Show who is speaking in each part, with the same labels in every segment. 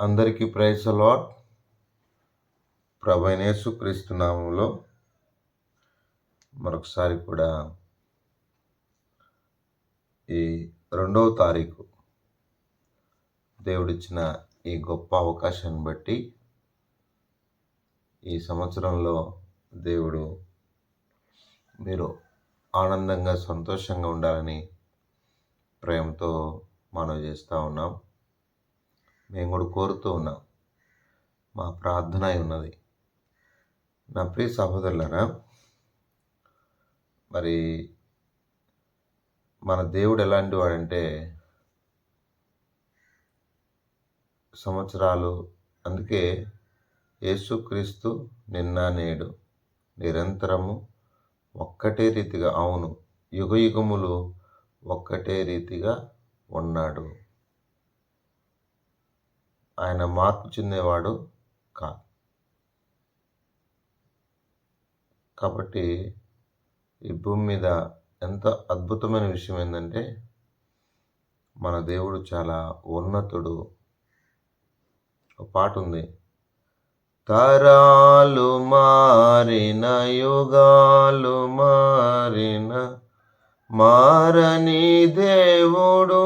Speaker 1: అందరికీ praise allot ప్రభైనేసు క్రీస్తునామంలో మరొకసారి కూడా ఈ రెండవ తారీఖు దేవుడిచ్చిన ఈ గొప్ప అవకాశాన్ని బట్టి ఈ సంవత్సరంలో దేవుడు మీరు ఆనందంగా సంతోషంగా ఉండాలని ప్రేమతో మనవి చేస్తూ ఉన్నాం. మేము కూడా కోరుతూ ఉన్నాం. మా ప్రార్థన అయి ఉన్నది. నా ప్రియ సహోదరులరా మరి మన దేవుడు ఎలాంటి వాడంటే సంవత్సరాలు అందుకే యేసుక్రీస్తు నిన్న నేడు నిరంతరము ఒక్కటే రీతిగా అవును యుగ యుగములు ఒక్కటే రీతిగా ఉన్నాడు. ఆయన మార్పు చెందేవాడు కాదు. కాబట్టి ఈ భూమి మీద ఎంత అద్భుతమైన విషయం ఏంటంటే మన దేవుడు చాలా ఉన్నతుడు. ఒక పాట ఉంది. తరాలు మారిన యుగాలు మారిన మారని దేవుడు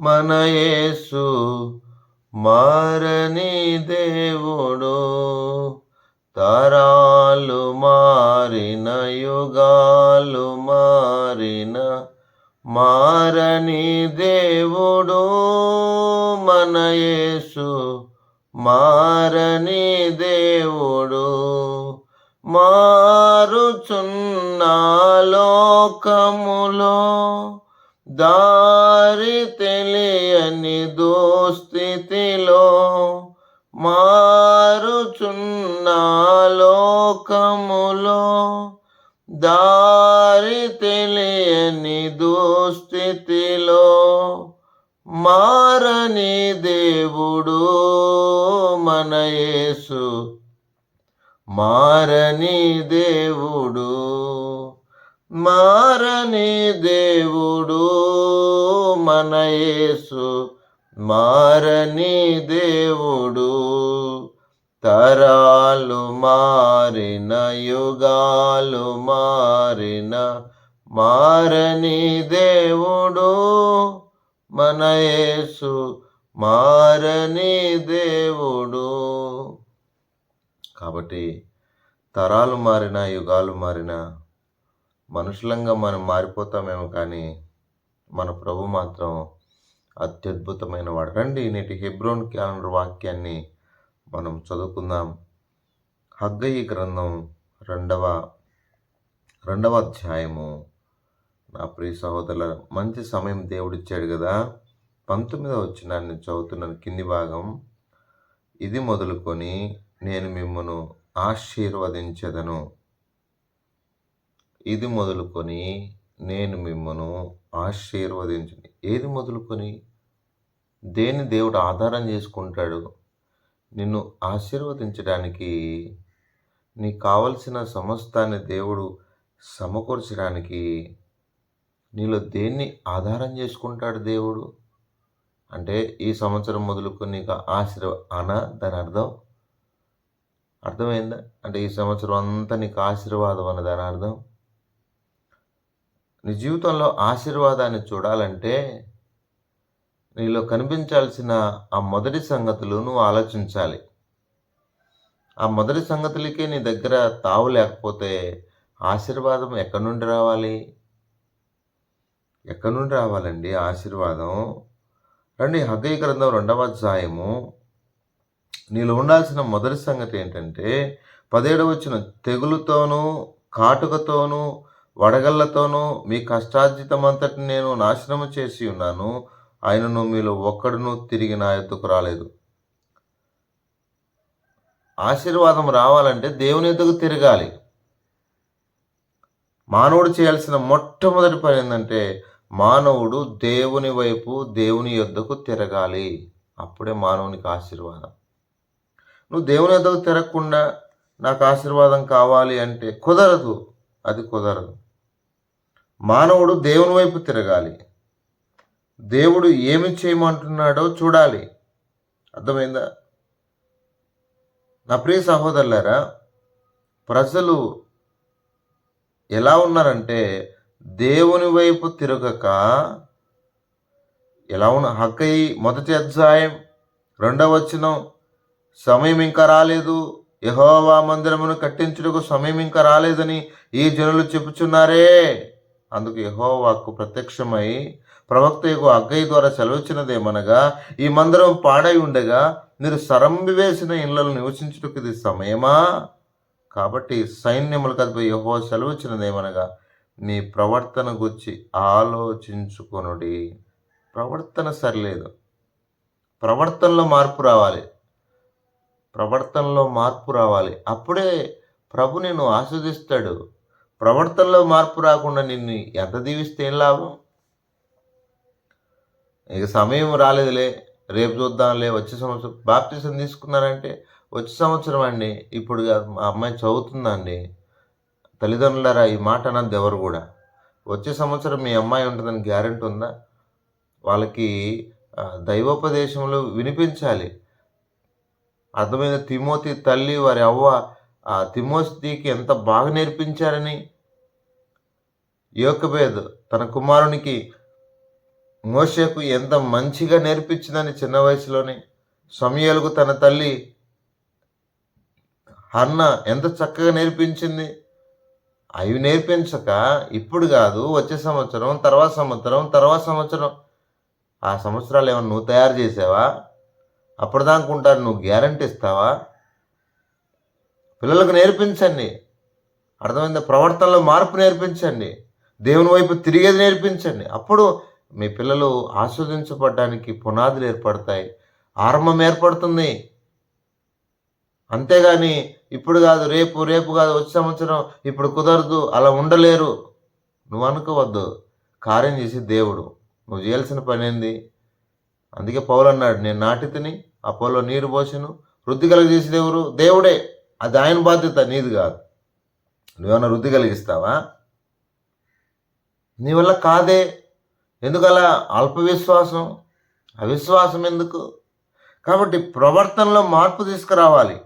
Speaker 1: మన యేసు మారని దేవుడు తరాలు మారిన యుగాలు మారిన మారని దేవుడు మన యేసు మారని దేవుడు మారుచున్న లోకములో దారి తెలియని దోస్థితిలో మారుచున్న లోకములో దారి తెలియని దుస్థితిలో మారని దేవుడు మన యేసు. మారని దేవుడు మారని దేవుడు మన యేసు. మారని దేవుడు తరాలు మారిన యుగాలు మారిన మారని దేవుడు మన యేసు. మారని దేవుడు. కాబట్టి తరాలు మారిన యుగాలు మారిన మనుషులంగా మనం మారిపోతామేమో కానీ మన ప్రభు మాత్రం అత్యద్భుతమైన వాడు. రండి నేటి హెబ్రోన్ క్యాలెండర్ వాక్యాన్ని మనం చదువుకుందాం. హగ్గయి గ్రంథం రెండవ రెండవ అధ్యాయము. నా ప్రియ సహోదరుల మంచి సమయం దేవుడిచ్చాడు కదా. పంతొమ్మిదవ వచ్చిన చదువుతున్న చదువుతున్నాను కింది భాగం. ఇది మొదలుకొని నేను మిమ్మను ఆశీర్వదించదను. ఇది మొదలుకొని నేను మిమ్మను ఆశీర్వదించను. ఏది మొదలుకొని? దేని దేవుడు ఆధారం చేసుకుంటాడు? నిన్ను ఆశీర్వదించడానికి నీకు కావలసిన సమస్తాన్ని దేవుడు సమకూర్చడానికి నీలో దేన్ని ఆధారం చేసుకుంటాడు దేవుడు? అంటే ఈ సంవత్సరం మొదలుకొని నీకు ఆశీర్వ అన దాని అర్థం? అర్థమైందా? అంటే ఈ సంవత్సరం అంతా నీకు ఆశీర్వాదం అన్న దాని అర్థం? నీ జీవితంలో ఆశీర్వాదాన్ని చూడాలంటే నీలో కనిపించాల్సిన ఆ మొదటి సంగతులు నువ్వు ఆలోచించాలి. ఆ మొదటి సంగతులకే నీ దగ్గర తావు లేకపోతే ఆశీర్వాదం ఎక్కడి నుండి రావాలి? ఎక్కడి నుండి రావాలండి ఆశీర్వాదం? రండి హగ్గయ్య గ్రంథం రెండవ అధ్యాయము. నీలో ఉండాల్సిన మొదటి సంగతి ఏంటంటే పదిహేడవ వచ్చిన తెగులుతోనూ కాటుకతోనూ వడగళ్ళతోనూ మీ కష్టార్జితమంతటి నేను నాశనము చేసి ఉన్నాను. ఆయనను మీలో ఒక్కడును తిరిగి నా ఎత్తుకు రాలేదు. ఆశీర్వాదం రావాలంటే దేవుని ఎద్దుకు తిరగాలి. మానవుడు చేయాల్సిన మొట్టమొదటి పని ఏంటంటే మానవుడు దేవుని వైపు దేవుని యొద్దకు తిరగాలి. అప్పుడే మానవునికి ఆశీర్వాదం. నువ్వు దేవుని యొద్దకు తిరగకుండా నాకు ఆశీర్వాదం కావాలి అంటే కుదరదు. అది కుదరదు. మానవుడు దేవుని వైపు తిరగాలి. దేవుడు ఏమి చేయమంటున్నాడో చూడాలి. అర్థమైందా? నా ప్రియ సహోదరులారా ప్రజలు ఎలా ఉన్నారంటే దేవుని వైపు తిరగక ఎలా ఉన్న హక్కయి మొదటి అధ్యాయం రెండవ వచనం సమయం ఇంకా రాలేదు. యహోవా మందిరమును కట్టించుటకు సమయం ఇంకా రాలేదని ఈ జనులు చెప్పుచున్నారే. అందుకు యహోవాకు ప్రత్యక్షమై ప్రవక్త యొక్క అగ్గయ్య ద్వారా సెలవిచ్చినదేమనగా ఈ మందిరం పాడై ఉండగా మీరు సరంబి వేసిన ఇళ్ళలో నివసించుటకు ఇది సమయమా? కాబట్టి సైన్యములకు అదిపై యహో సెలవిచ్చినదేమనగా నీ ప్రవర్తన గురించి ఆలోచించుకొనుడి. ప్రవర్తన సరిలేదు. ప్రవర్తనలో మార్పు రావాలి. ప్రవర్తనలో మార్పు రావాలి. అప్పుడే ప్రభు నిన్ను ఆస్వాదిస్తాడు. ప్రవర్తనలో మార్పు రాకుండా నిన్ను ఎంత దీవిస్తే ఏం లాభం? ఇక సమయం రాలేదులే రేపు చూద్దాంలే వచ్చే సంవత్సరం బాప్టిజం తీసుకున్నారంటే వచ్చే సంవత్సరం అండి. ఇప్పుడు మా అమ్మాయి చదువుతుందండి. తల్లిదండ్రులరా ఈ మాట అన్నది ఎవరు కూడా. వచ్చే సంవత్సరం మీ అమ్మాయి ఉంటుందని గ్యారెంటీ ఉందా? వాళ్ళకి దైవోపదేశంలో వినిపించాలి. అర్థమైన తిమోతి తల్లి వారి అవ్వ ఆ తిమోస్తికి ఎంత బాగా నేర్పించారని. యోకబేద్ తన కుమారునికి మోషకు ఎంత మంచిగా నేర్పించిందని చిన్న వయసులోనే. సమయాలకు తన తల్లి అన్న ఎంత చక్కగా నేర్పించింది. అవి నేర్పించక ఇప్పుడు కాదు వచ్చే సంవత్సరం తర్వాత సంవత్సరం తర్వాత సంవత్సరం. ఆ సంవత్సరాలు ఏమన్నా నువ్వు తయారు చేసావా? అప్పుడు ఉంటారు నువ్వు గ్యారంటీ ఇస్తావా? పిల్లలకు నేర్పించండి. అర్థమైందా? ప్రవర్తనలో మార్పు నేర్పించండి. దేవుని వైపు తిరిగేది నేర్పించండి. అప్పుడు మీ పిల్లలు ఆస్వాదించబడ్డానికి పునాదులు ఏర్పడతాయి. ఆరంభం ఏర్పడుతుంది. అంతేగాని ఇప్పుడు కాదు రేపు రేపు కాదు వచ్చే సంవత్సరం ఇప్పుడు కుదరదు అలా ఉండలేరు. నువ్వు అనుకోవద్దు. కార్యం చేసి దేవుడు. నువ్వు చేయాల్సిన పని ఏంది? అందుకే పౌలు అన్నాడు నేను నాటితిని ఆ పొలంలో నీరు పోసను వృద్ధి కలిగజేసేది ఎవరు దేవుడే. అది ఆయన బాధ్యత నీది కాదు. నువ్వేమైనా వృద్ధి కలిగిస్తావా? నీ వల్ల కాదే. ఎందుకలా? అల్ప విశ్వాసం అవిశ్వాసం ఎందుకు? కాబట్టి ప్రవర్తనలో మార్పు తీసుకురావాలి.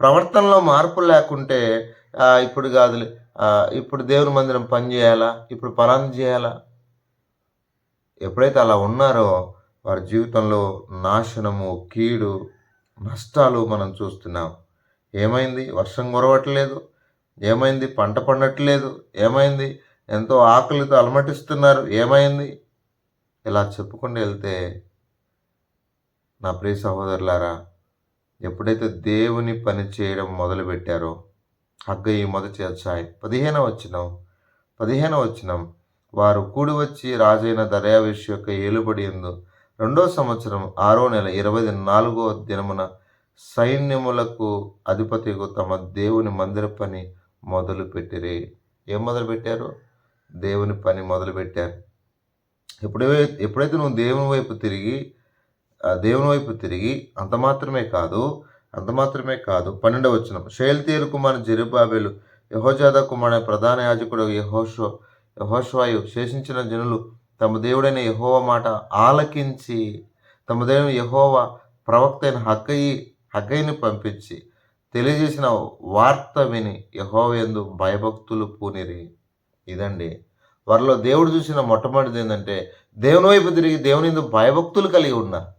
Speaker 1: ప్రవర్తనలో మార్పు లేకుంటే ఇప్పుడు కాదులే ఇప్పుడు దేవుని మందిరం పని చేయాలా? ఇప్పుడు పలాంది చేయాలా? ఎప్పుడైతే అలా ఉన్నారో వారి జీవితంలో నాశనము కీడు నష్టాలు మనం చూస్తున్నాం. ఏమైంది? వర్షం కురవట్లేదు. ఏమైంది? పంట పండట్లేదు. ఏమైంది? ఎంతో ఆకలితో అలమటిస్తున్నారు. ఏమైంది? ఇలా చెప్పుకుంటూ వెళ్తే నా ప్రియ సహోదరులారా ఎప్పుడైతే దేవుని పని చేయడం మొదలుపెట్టారో హగ్గ ఈ మొదటి అధ్యాయం పదిహేనవ వచ్చినం పదిహేనవ వచ్చినం వారు కూడి వచ్చి రాజైన దర్యావేష్ యొక్క ఏలుబడి ఎందు రెండో సంవత్సరం ఆరో నెల ఇరవై నాలుగో దినమున సైన్యములకు అధిపతికు తమ దేవుని మందిర పని మొదలుపెట్టిరే. ఏం మొదలు పెట్టారు దేవుని పని మొదలు పెట్టారు ఎప్పుడైతే ఎప్పుడైతే నువ్వు దేవుని వైపు తిరిగి ఆ దేవుని వైపు తిరిగి అంత మాత్రమే కాదు అంత మాత్రమే కాదు పన్నెండవ వచ్చిన షేల్తీరు కుమార్ జెరుబాబెలు యహోజాద కుమార్ ప్రధాన యాజకుడు యహోషో యహోష్వాయు శేషించిన జనులు తమ దేవుడైన యహోవ మాట ఆలకించి తమ దేవుని యహోవ ప్రవక్త అయిన హక్కయి హగ్గైని పంపించి తెలియజేసిన వార్త విని యహోవేందు భయభక్తులు పూనిరి. ఇదండి. వారిలో దేవుడు చూసిన మొట్టమొదటిది ఏంటంటే దేవుని వైపు తిరిగి దేవుని ఎందు భయభక్తులు కలిగి ఉన్నారు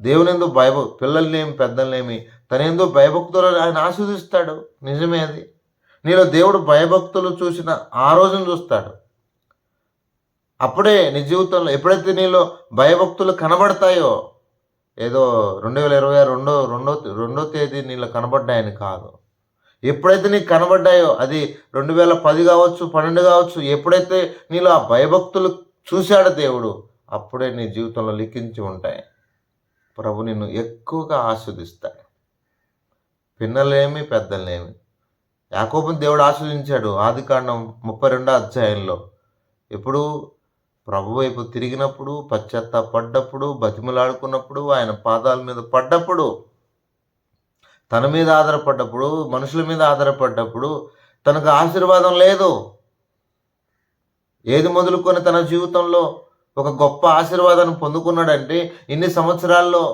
Speaker 1: దేవుని ఎందు భయభ పిల్లల్నేమి పెద్దలనేమి తన ఎందు భయభక్తులు ఆయన ఆస్వాదిస్తాడు నిజమే అది. నీలో దేవుడు భయభక్తులు చూసిన ఆ రోజును చూస్తాడు. అప్పుడే నీ జీవితంలో ఎప్పుడైతే నీలో భయభక్తులు కనబడతాయో ఏదో రెండు వేల ఇరవై రెండో రెండో రెండో తేదీ నీళ్ళు కనబడ్డాయని కాదు. ఎప్పుడైతే నీకు కనబడ్డాయో అది రెండు వేల పది కావచ్చు పన్నెండు కావచ్చు ఎప్పుడైతే నీలో ఆ భయభక్తులు చూశాడు దేవుడు అప్పుడే నీ జీవితంలో లిఖించి ఉంటాయి. ప్రభు నిన్ను ఎక్కువగా ఆస్వాదిస్తాడు. పిన్నలేమి పెద్దలేమి. యాకోబుని దేవుడు ఆస్వాదించాడు ఆది కాండం ముప్పై రెండో అధ్యాయంలో. ఎప్పుడు ప్రభు వైపు తిరిగినప్పుడు పశ్చాత్తాపడ్డప్పుడు బతిమలాడుకున్నప్పుడు ఆయన పాదాల మీద పడ్డప్పుడు తన మీద ఆధారపడ్డప్పుడు మనుషుల మీద ఆధారపడ్డప్పుడు తనకు ఆశీర్వాదం లేదు. ఏది మొదలుకొని తన జీవితంలో ఒక గొప్ప ఆశీర్వాదాన్ని పొందుకున్నాడంటే ఇన్ని సంవత్సరాల్లో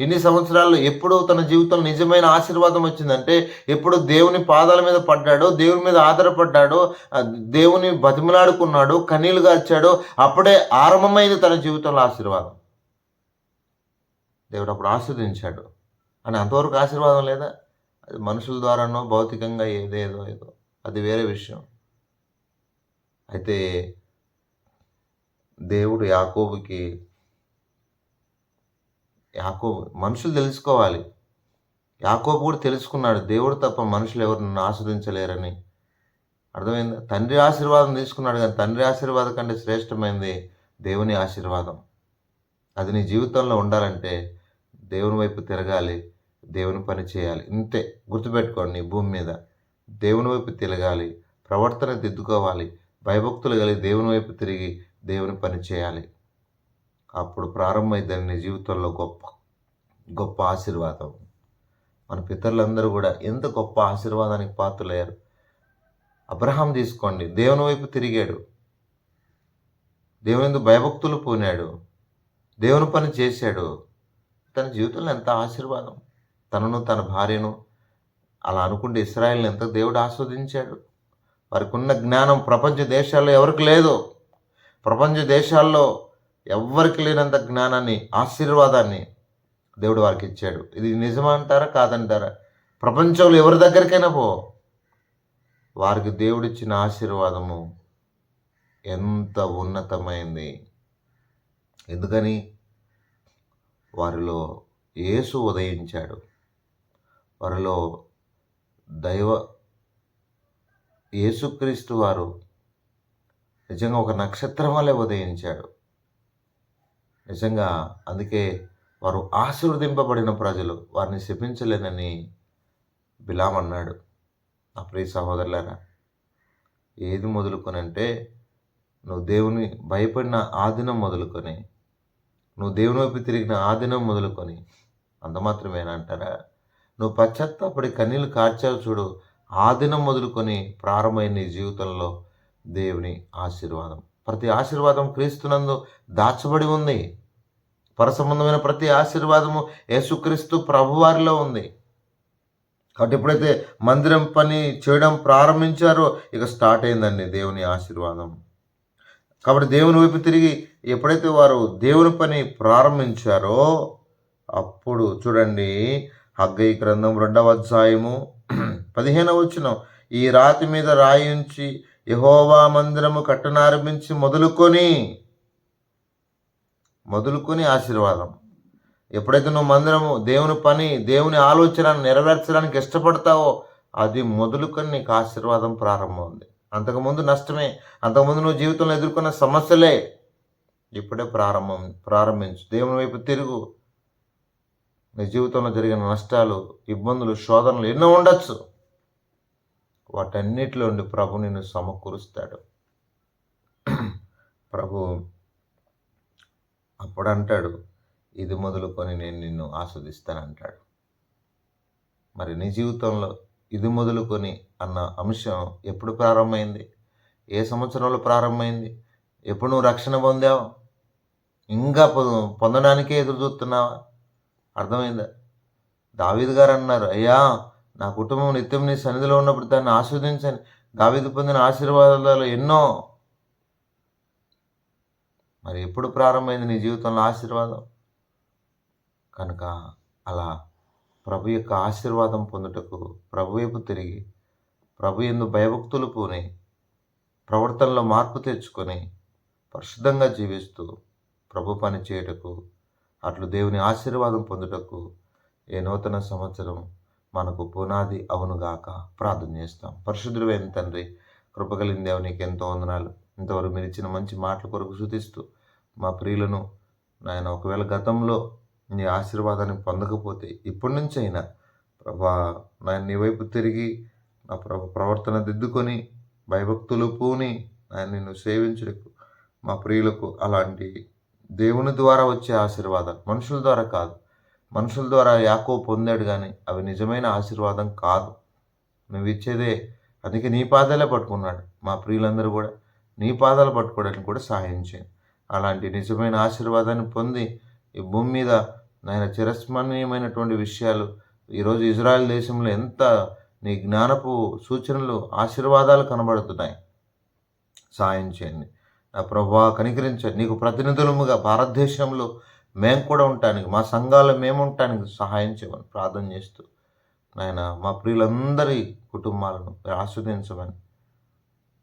Speaker 1: ఇన్ని సంవత్సరాల్లో ఎప్పుడు తన జీవితంలో నిజమైన ఆశీర్వాదం వచ్చిందంటే ఎప్పుడు దేవుని పాదాల మీద పడ్డాడో దేవుని మీద ఆధారపడ్డాడో దేవుని బతిమలాడుకున్నాడో కన్నీళ్ళు గార్చాడో అప్పుడే ఆరంభమైంది తన జీవితంలో ఆశీర్వాదం. దేవుడు అప్పుడు ఆస్వాదించాడు అని అంతవరకు ఆశీర్వాదం లేదా? అది మనుషుల ద్వారానో భౌతికంగా ఏదేదో ఏదో. అది వేరే విషయం. అయితే దేవుడు యాకోబుకి యాకోబు మనుషులు తెలుసుకోవాలి. యాకోబు కూడా తెలుసుకున్నాడు దేవుడు తప్ప మనుషులు ఎవరు నన్ను ఆస్వాదించలేరని. అర్థమైందా? తండ్రి ఆశీర్వాదం తీసుకున్నాడు కానీ తండ్రి ఆశీర్వాదం కంటే శ్రేష్టమైనది దేవుని ఆశీర్వాదం. అది నీ జీవితంలో ఉండాలంటే దేవుని వైపు తిరగాలి దేవుని పని చేయాలి. ఇంతే గుర్తుపెట్టుకోండి భూమి మీద. దేవుని వైపు తిరగాలి ప్రవర్తన దిద్దుకోవాలి భయభక్తులు కలిగి దేవుని వైపు తిరిగి దేవుని పని చేయాలి. అప్పుడు ప్రారంభమైందని నీ జీవితంలో గొప్ప గొప్ప ఆశీర్వాదం. మన పితరులందరూ కూడా ఎంత గొప్ప ఆశీర్వాదానికి పాత్రలయ్యారు. అబ్రహాం తీసుకోండి. దేవుని వైపు తిరిగాడు. దేవుని భయభక్తులు పోనాడు. దేవుని పని చేశాడు. తన జీవితంలో ఎంత ఆశీర్వాదం. తనను తన భార్యను అలా అనుకుంటే ఇస్రాయల్ని ఎంత దేవుడు ఆస్వాదించాడు. వారికి ఉన్న జ్ఞానం ప్రపంచ దేశాల్లో ఎవరికి లేదు. ప్రపంచ దేశాల్లో ఎవ్వరికి లేనంత జ్ఞానాన్ని ఆశీర్వాదాన్ని దేవుడు వారికి ఇచ్చాడు. ఇది నిజమంటారా కాదంటారా? ప్రపంచంలో ఎవరి దగ్గరికైనా పో. వారికి దేవుడిచ్చిన ఆశీర్వాదము ఎంత ఉన్నతమైంది. ఎందుకని? వారిలో యేసు ఉదయించాడు. వారిలో దైవ యేసుక్రీస్తు వారు నిజంగా ఒక నక్షత్రం వలె ఉదయించాడు. నిజంగా అందుకే వారు ఆశీర్వదింపబడిన ప్రజలు వారిని శపించలేనని బిలాం అన్నాడు. నా ప్రియ సహోదరులారా ఏది మొదలుకొనంటే నువ్వు దేవుని భయపడిన ఆదినం మొదలుకొని నువ్వు దేవుని వైపు తిరిగిన ఆదినం మొదలుకొని అంత మాత్రమేనా అంటారా? నువ్వు పశ్చాత్తాపడి కన్నీళ్ళు కార్చావు చూడు ఆదినం మొదలుకొని ప్రారంభమైన నీ జీవితంలో దేవుని ఆశీర్వాదం. ప్రతి ఆశీర్వాదం క్రీస్తునందు దాచబడి ఉంది. పరసంబంధమైన ప్రతి ఆశీర్వాదము యేసుక్రీస్తు ప్రభువారిలో ఉంది. కాబట్టి ఎప్పుడైతే మందిరం పని చేయడం ప్రారంభించారో ఇక స్టార్ట్ అయిందండి దేవుని ఆశీర్వాదం. కాబట్టి దేవుని వైపు తిరిగి ఎప్పుడైతే వారు దేవుని పని ప్రారంభించారో అప్పుడు చూడండి హగ్గయి గ్రంథం రెండవ అధ్యాయము పదిహేనవ వచ్చిన ఈ రాతి మీద రాయి ఉంచి యహోవా మందిరము కట్టనారంభించి మొదలుకొని మొదలుకొని ఆశీర్వాదం. ఎప్పుడైతే నువ్వు మందిరము దేవుని పని దేవుని ఆలోచన నెరవేర్చడానికి ఇష్టపడతావో అది మొదలుకొని నీకు ఆశీర్వాదం ప్రారంభమైంది. అంతకుముందు నష్టమే అంతకుముందు నువ్వు జీవితంలో ఎదుర్కొన్న సమస్యలే ఇప్పుడే ప్రారంభం ప్రారంభించు. దేవుని వైపు తిరుగు. నీ జీవితంలో జరిగిన నష్టాలు ఇబ్బందులు శోధనలు ఎన్నో ఉండొచ్చు. వాటన్నిటిలోండి ప్రభు నిన్ను సమకూరుస్తాడు. ప్రభు అప్పుడు అంటాడు ఇది మొదలుకొని నేను నిన్ను ఆస్వాదిస్తానంటాడు. మరి నీ జీవితంలో ఇది మొదలుకొని అన్న అంశం ఎప్పుడు ప్రారంభమైంది? ఏ సంవత్సరంలో ప్రారంభమైంది? ఎప్పుడు నువ్వు రక్షణ పొందావు? ఇంకా పొ- పొందడానికే ఎదురు చూస్తున్నావా అర్థమైందా? దావీద్ గారు అన్నారు అయ్యా నా కుటుంబం నిత్యం నీ సన్నిధిలో ఉన్నప్పుడు దాన్ని ఆస్వాదించండి. దావీదు పొందిన ఆశీర్వాదాలు ఎన్నో. మరి ఎప్పుడు ప్రారంభమైంది నీ జీవితంలో ఆశీర్వాదం? కనుక అలా ప్రభు యొక్క ఆశీర్వాదం పొందుటకు ప్రభు వైపు తిరిగి ప్రభు ఎందు భయభక్తులు పూని ప్రవర్తనలో మార్పు తెచ్చుకొని పరిశుద్ధంగా జీవిస్తూ ప్రభు పని చేయుటకు అట్లు దేవుని ఆశీర్వాదం పొందుటకు ఏ నూతన సంవత్సరం మనకు పునాది అవునుగాక ప్రార్థన చేస్తాం. పరిశుద్ధుడైన తండ్రి కృపగలిగిన దేవునికి ఎంతో వందనాలు. ఇంతవరకు మీరు ఇచ్చిన మంచి మాటల కొరకు శృతిస్తూ మా ప్రియులను నాయన ఒకవేళ గతంలో నీ ఆశీర్వాదాన్ని పొందకపోతే ఇప్పటి నుంచి అయినా ప్రభా నాయన నీ వైపు తిరిగి నా ప్రభ ప్రవర్తన దిద్దుకొని భయభక్తులు పూని నాయన నిన్ను సేవించుటకు మా ప్రియులకు అలాంటి దేవుని ద్వారా వచ్చే ఆశీర్వాదాలు మనుషుల ద్వారా కాదు. మనుషుల ద్వారా యాకో పొందాడు కానీ అవి నిజమైన ఆశీర్వాదం కాదు. నువ్వు ఇచ్చేదే అందుకే నీ పాదాలే పట్టుకున్నాడు. మా ప్రియులందరూ కూడా నీ పాదాలు పట్టుకోవడానికి కూడా సహాయం చేయండి. అలాంటి నిజమైన ఆశీర్వాదాన్ని పొంది ఈ భూమి మీద నాయన చిరస్మరణీయమైనటువంటి విషయాలు ఈరోజు ఇజ్రాయెల్ దేశంలో ఎంత నీ జ్ఞానపు సూచనలు ఆశీర్వాదాలు కనబడుతున్నాయి. సాయం చేయండి. నా ప్రభా కనికరించండి నీకు ప్రతినిధులముగా భారతదేశంలో మేము కూడా ఉండటానికి మా సంఘాలు మేము ఉండటానికి సహాయం చేయమని ప్రార్థన చేస్తూ నాయన మా ప్రియులందరి కుటుంబాలను ఆస్వాదించమని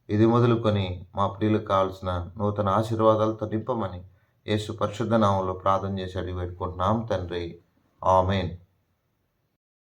Speaker 1: ఇది మొదలుకొని మా ప్రియులకు కావాల్సిన నూతన ఆశీర్వాదాలతో నింపమని యేసు పరిశుద్ధ నామంలో ప్రార్థన చేసి అడిగి పెట్టుకుంటున్నాం తండ్రి. ఆమెన్.